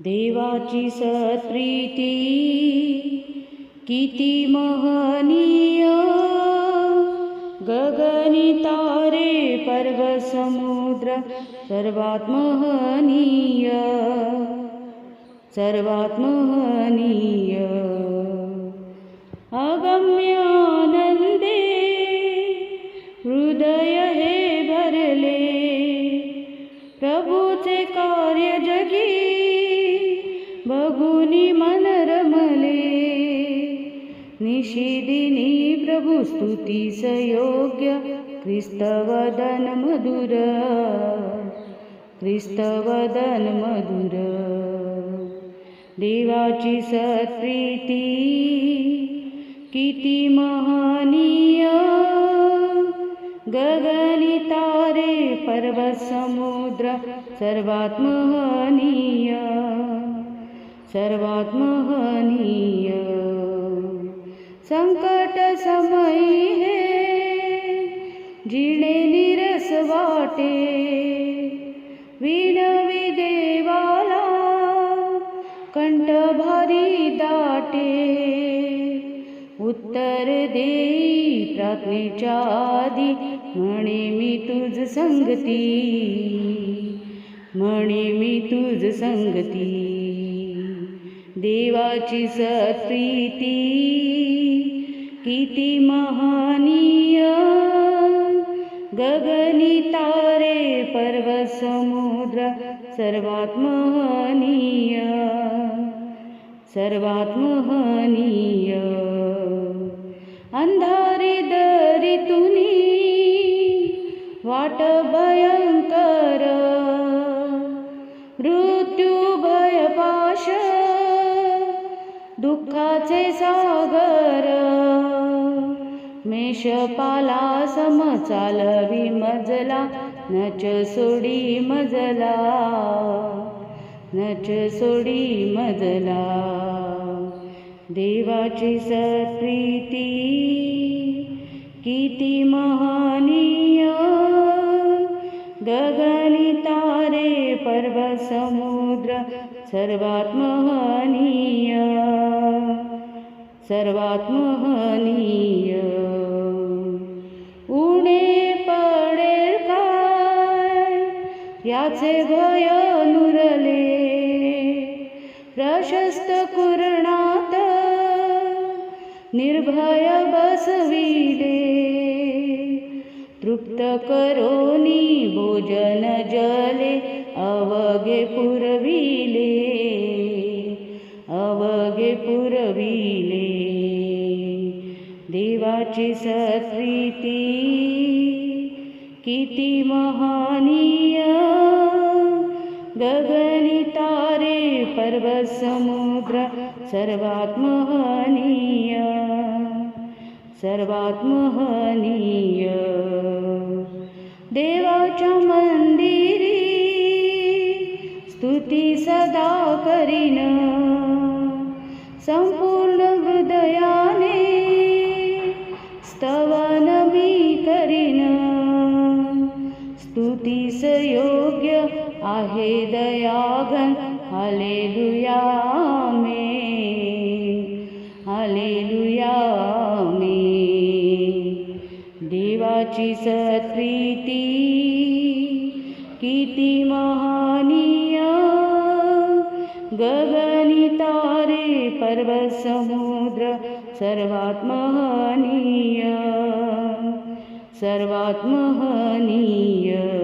देवाची सत्प्रीती किती महनीय. गगनी तारे पर्व समुद्र सर्वात महनीय. सर्वात महनीय. अगम्य बघुनी मन रमले. निशिदिनी प्रभु सयोग्य. क्रिस्तवदन ख्रिस्तवदन मधुर. क्रिस्तवदन मधुर. देवाची सत्प्रीती किती महनीय. गगनी तारे पर्वत समुद्र सर्वात महनीय. सर्वात महनीय संकट समयी हे जिणे निरस वाटे विनवी देवाला कंठ भारी दाटे. उत्तर देई प्रार्थनेच्या आधी म्हणे मी तुझ संगती. म्हणे मी तुझ संगती. देवाची सत्प्रीती किती महानीय. गगनी तारे पर्वत समुद्र सर्वात महनीय. सर्वात महनीय. दुःखाचे सागर. मेषपाला सम चालवी मजला नच सोडी मजला नच सोडी मजला. देवाची सत्प्रीती किती महानीय. गगनी तारे पर्व समुद्र सर्वात महनीय सर्वात महनीय उणे पडेल काय? याचे भय नुरले. प्रशस्त कुरणात निर्भय बसविले. तृप्त करोनी भोजन जले अवघे पुरविले. अवघे पुरविले. देवाची सत्प्रीती किती महानीय. गगनी तारे पर्वत समुद्र सर्वात महनीय. सर्वात महनीय देवाच्या मंदिरी स्तुती सदा करीन. संपूर्ण हृदयाने स्तवन मी करीन. स्तुतीस योग्य आहे दयाघन. हालेलुया. मे हालेलुया मे. देवाची सत्प्रीती किती महानीय. गगनी तारे पर्वत समुद्र सर्वात महनीय. सर्वात महनीय.